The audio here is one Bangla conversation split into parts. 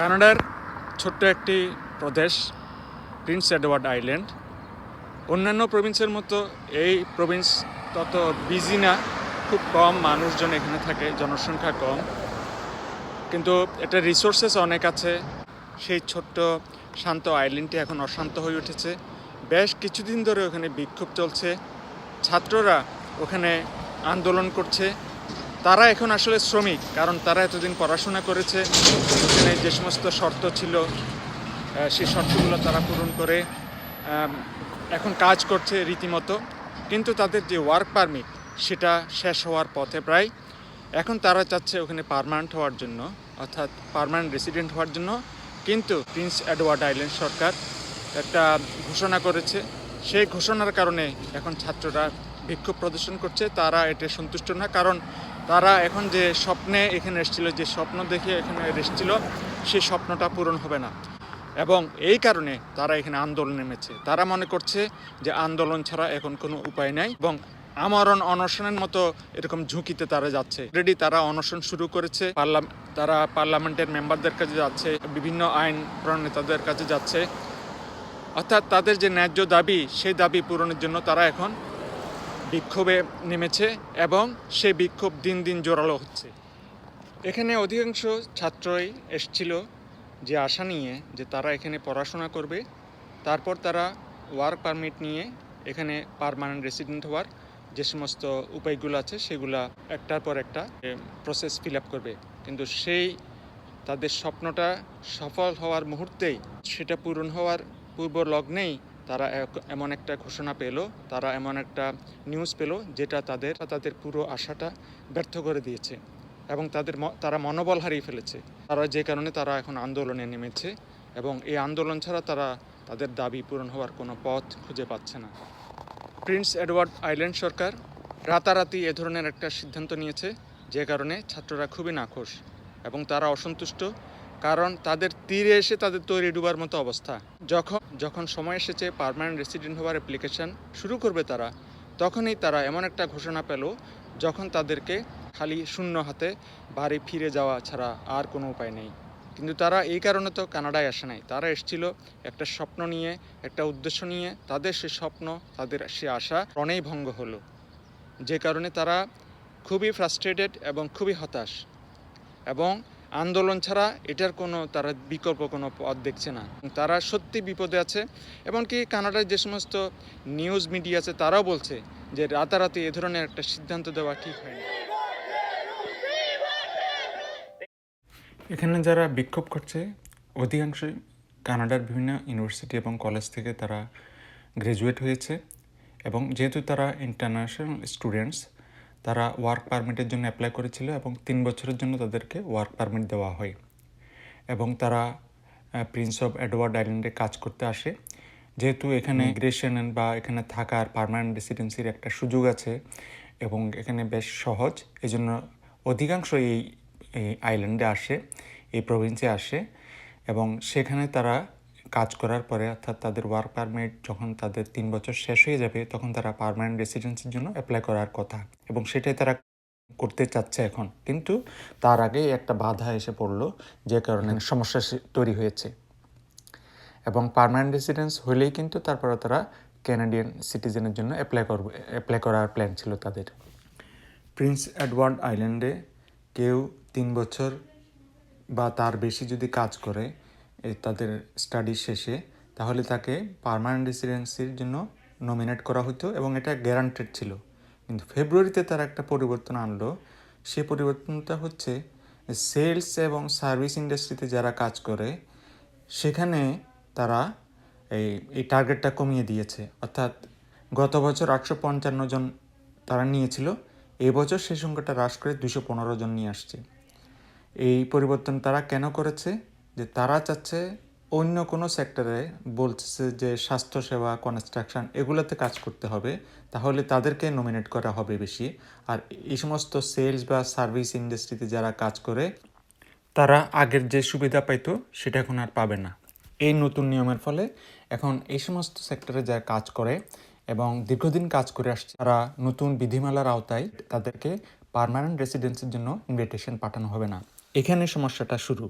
কানাডার ছোট্ট একটি প্রদেশ, প্রিন্স এডওয়ার্ড আইল্যান্ড। অন্যান্য প্রভিন্সের মতো এই প্রভিন্স তত বিজি না, খুব কম মানুষজন এখানে থাকে, জনসংখ্যা কম। কিন্তু এটা রিসোর্সেস অনেক আছে, সেই ছোট্ট শান্ত আইল্যান্ডটি এখন অশান্ত হয়ে উঠেছে। বেশ কিছুদিন ধরে ওখানে বিক্ষোভ চলছে। ছাত্ররা ওখানে আন্দোলন করছে। তারা এখন আসলে শ্রমিক, কারণ তারা এতদিন পড়াশোনা করেছে। ওখানে যে সমস্ত শর্ত ছিল সেই শর্তগুলো তারা পূরণ করে এখন কাজ করছে রীতিমতো। কিন্তু তাদের যে ওয়ার্ক পারমিট সেটা শেষ হওয়ার পথে প্রায়। এখন তারা চাচ্ছে ওখানে পার্মানেন্ট হওয়ার জন্য, অর্থাৎ পার্মানেন্ট রেসিডেন্ট হওয়ার জন্য। কিন্তু প্রিন্স এডওয়ার্ড আইল্যান্ড সরকার একটা ঘোষণা করেছে। সেই ঘোষণার কারণে এখন ছাত্ররা বিক্ষোভ প্রদর্শন করছে। তারা এতে সন্তুষ্ট না, কারণ তারা এখন যে স্বপ্নে এখানে এসেছিল, যে স্বপ্ন দেখে এখানে এসেছিল সেই স্বপ্নটা পূরণ হবে না। এবং এই কারণে তারা এখানে আন্দোলন নেমেছে। তারা মনে করছে যে আন্দোলন ছাড়া এখন কোনো উপায় নাই এবং আমরণ অনশনের মতো এরকম ঝুঁকিতে তারা যাচ্ছে। অলরেডি তারা অনশন শুরু করেছে। তারা পার্লামেন্টের মেম্বারদের কাছে যাচ্ছে, বিভিন্ন আইন প্রণেতাদের কাছে যাচ্ছে। অর্থাৎ তাদের যে ন্যায্য দাবি, সেই দাবি পূরণের জন্য তারা এখন বিক্ষোভে নেমেছে এবং সেই বিক্ষোভ দিন দিন জোরালো হচ্ছে। এখানে অধিকাংশ ছাত্রই এসছিল যে আশা নিয়ে যে তারা এখানে পড়াশোনা করবে। তারপর তারা ওয়ার্ক পারমিট নিয়ে এখানে পার্মানেন্ট রেসিডেন্ট হওয়ার যে সমস্ত উপায়গুলো আছে, সেগুলা একটার পর একটা প্রসেস ফিল আপ করবে। কিন্তু সেই তাদের স্বপ্নটা সফল হওয়ার মুহূর্তেই, সেটা পূরণ হওয়ার পূর্ব লগ্নেই তারা এমন একটা ঘোষণা পেল, তারা এমন একটা নিউজ পেল, যেটা তাদের তাদের পুরো আশাটা ব্যর্থ করে দিয়েছে এবং তাদের তারা মনোবল হারিয়ে ফেলেছে। তারা যে কারণে তারা এখন আন্দোলনে নেমেছে এবং এই আন্দোলন ছাড়া তারা তাদের দাবি পূরণ হওয়ার কোনো পথ খুঁজে পাচ্ছে না। প্রিন্স এডওয়ার্ড আইল্যান্ড সরকার রাতারাতি এ ধরনের একটা সিদ্ধান্ত নিয়েছে, যে কারণে ছাত্ররা খুবই নাখোশ এবং তারা অসন্তুষ্ট কারণ তাদের তীরে এসে তাদের তৈরি ডুবার মতো অবস্থা। যখন যখন সময় এসেছে পার্মানেন্ট রেসিডেন্ট হওয়ার অ্যাপ্লিকেশন শুরু করবে তারা, তখনই তারা এমন একটা ঘোষণা পেল, যখন তাদেরকে খালি শূন্য হাতে বাড়ি ফিরে যাওয়া ছাড়া আর কোনো উপায় নেই। কিন্তু তারা এই কারণে তো কানাডায় আসে নাই। তারা এসেছিল একটা স্বপ্ন নিয়ে, একটা উদ্দেশ্য নিয়ে, তাদের সে স্বপ্ন, তাদের সে আশা রণেই ভঙ্গ হলো। যে কারণে তারা খুবই ফ্রাস্ট্রেটেড এবং খুবই হতাশ। এবং আন্দোলন ছাড়া এটার কোনো, তারা বিকল্প কোনো পথ দেখছে না। তারা সত্যি বিপদে আছে, এমনকি কানাডার যে সমস্ত নিউজ মিডিয়া আছে, তারাও বলছে যে রাতারাতি এ ধরনের একটা সিদ্ধান্ত দেওয়া ঠিক হয়নি। এখানে যারা বিক্ষোভ করছে, অধিকাংশই কানাডার বিভিন্ন ইউনিভার্সিটি এবং কলেজ থেকে তারা গ্র্যাজুয়েট হয়েছে এবং যেহেতু তারা ইন্টারন্যাশনাল স্টুডেন্টস তারা ওয়ার্ক পারমিটের জন্য অ্যাপ্লাই করেছিল এবং তিন বছরের জন্য তাদেরকে ওয়ার্ক পারমিট দেওয়া হয়। এবং তারা প্রিন্স অফ এডওয়ার্ড আইল্যান্ডে কাজ করতে আসে। যেহেতু এখানে গ্রেশন বা এখানে থাকার পার্মানেন্ট রেসিডেন্সির একটা সুযোগ আছে এবং এখানে বেশ সহজ এই জন্য অধিকাংশ এই এই আইল্যান্ডে আসে এই প্রভিন্সে আসে। এবং সেখানে তারা কাজ করার পরে অর্থাৎ তাদের ওয়ার্ক পারমিট যখন তাদের তিন বছর শেষ হয়ে যাবে তখন তারা পারমানেন্ট রেসিডেন্সির জন্য অ্যাপ্লাই করার কথা। এবং সেটাই তারা করতে চাচ্ছে এখন। কিন্তু তার আগেই একটা বাধা এসে পড়ল যে কারণে সমস্যা তৈরি হয়েছে। এবং পারমানেন্ট রেসিডেন্স হলেই কিন্তু তারপরে তারা ক্যানাডিয়ান সিটিজেনের জন্য অ্যাপ্লাই করবে অ্যাপ্লাই করার প্ল্যান ছিল তাদের। প্রিন্স এডওয়ার্ড আইল্যান্ডে কেউ তিন বছর বা তার বেশি যদি কাজ করে তাদের স্টাডি শেষে, তাহলে তাকে পার্মানেন্ট রেসিডেন্সির জন্য নমিনেট করা হতো এবং এটা গ্যারান্টেড ছিল। কিন্তু ফেব্রুয়ারিতে তারা একটা পরিবর্তন আনলো। সে পরিবর্তনটা হচ্ছে সেলস এবং সার্ভিস ইন্ডাস্ট্রিতে যারা কাজ করে, সেখানে তারা এই এই টার্গেটটা কমিয়ে দিয়েছে। অর্থাৎ গত বছর আটশো পঞ্চান্ন জন তারা নিয়েছিল এই বছর সেই সংখ্যাটা হ্রাস করে দুশো পনেরো জন নিয়ে আসছে। এই পরিবর্তন তারা কেন করেছে? যে তারা চাচ্ছে অন্য কোনো সেক্টরে বলছে যে স্বাস্থ্যসেবা কনস্ট্রাকশন এগুলোতে কাজ করতে হবে, তাহলে তাদেরকে নমিনেট করা হবে বেশি। আর এই সমস্ত সেলস বা সার্ভিস ইন্ডাস্ট্রিতে যারা কাজ করে, তারা আগের যে সুবিধা পাইতো, সেটা এখন আর পাবে না। এই নতুন নিয়মের ফলে এখন এই সমস্ত সেক্টরে যারা কাজ করে এবং দীর্ঘদিন কাজ করে আসছে, তারা নতুন বিধিমালার আওতায় তাদেরকে পার্মানেন্ট রেসিডেন্সির জন্য ইনভিটেশন পাঠানো হবে না। এখানে সমস্যাটা শুরু।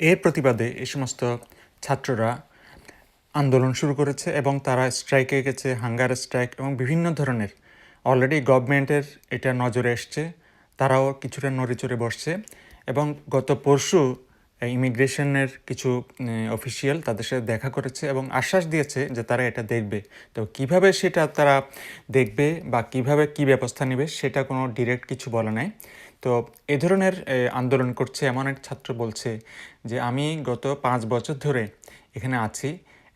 এর প্রতিবাদে এই সমস্ত ছাত্ররা আন্দোলন শুরু করেছে এবং তারা স্ট্রাইকে গেছে, হাঙ্গার স্ট্রাইক এবং বিভিন্ন ধরনের অলরেডি গভর্নমেন্টের এটা নজরে এসছে। তারাও কিছুটা নড়েচড়ে বসছে এবং গত পরশু ইমিগ্রেশনের কিছু অফিসিয়াল তাদের সাথে দেখা করেছে এবং আশ্বাস দিয়েছে যে তারা এটা দেখবে। তো কীভাবে সেটা তারা দেখবে বা কীভাবে কি ব্যবস্থা নেবে সেটা কোনো ডিরেক্ট কিছু বলা নাই। তো এ ধরনের আন্দোলন করছে এমন এক ছাত্র বলছে যে, আমি গত পাঁচ বছর ধরে এখানে আছি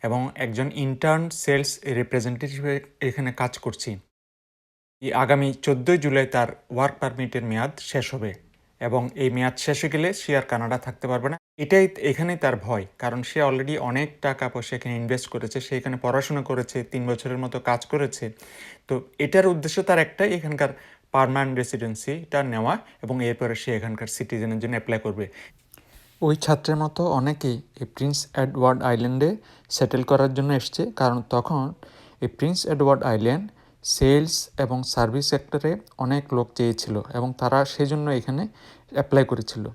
এবং একজন ইন্টার্ন সেলস রিপ্রেজেন্টেটিভ এখানে কাজ করছি। আগামী চোদ্দোই জুলাই তার ওয়ার্ক পারমিটের মেয়াদ শেষ হবে এবং এই মেয়াদ শেষ হয়ে গেলে সে আর কানাডা থাকতে পারবে না। এটাই এখানেই তার ভয়, কারণ সে অলরেডি অনেক টাকা পয়সা এখানে ইনভেস্ট করেছে, সে এখানে পড়াশোনা করেছে, তিন বছরের মতো কাজ করেছে। তো এটার উদ্দেশ্য তার একটাই, এখানকার পারমানেন্ট রেসিডেন্সিটা নেওয়া এবং এরপরে সে এখানকার সিটিজেনের জন্য অ্যাপ্লাই করবে। ওই ছাত্রের মতো অনেকেই এই প্রিন্স এডওয়ার্ড আইল্যান্ডে সেটেল করার জন্য এসছে। কারণ তখন এই প্রিন্স এডওয়ার্ড আইল্যান্ড সেলস এবং সার্ভিস সেক্টরে অনেক লোক চেয়েছিল এবং তারা সেজন্য এখানে অ্যাপ্লাই করেছিল।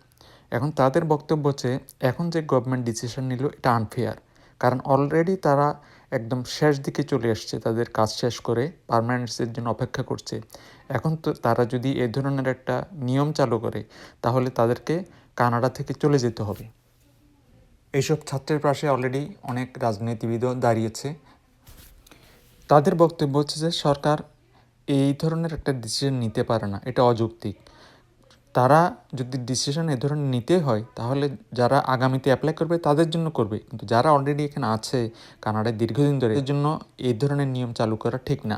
এখন তাদের বক্তব্য হচ্ছে, এখন যে গভর্নমেন্ট ডিসিশন নিল, এটা আনফেয়ার কারণ অলরেডি তারা একদম শেষ দিকে চলে আসছে, তাদের কাজ শেষ করে পারমানেন্টসের জন্য অপেক্ষা করছে। এখন তো তারা যদি এ ধরনের একটা নিয়ম চালু করে, তাহলে তাদেরকে কানাডা থেকে চলে যেতে হবে। এইসব ছাত্রের পাশে অলরেডি অনেক রাজনীতিবিদও দাঁড়িয়েছে। তাদের বক্তব্য হচ্ছে যে, সরকার এই ধরনের একটা ডিসিশন নিতে পারে না, এটা অযৌক্তিক। তারা যদি ডিসিশন এ ধরনের নিতে হয়, তাহলে যারা আগামীতে অ্যাপ্লাই করবে তাদের জন্য করবে। কিন্তু যারা অলরেডি এখানে আছে, কানাডায় দীর্ঘদিন ধরে এর জন্য এই ধরনের নিয়ম চালু করা ঠিক না।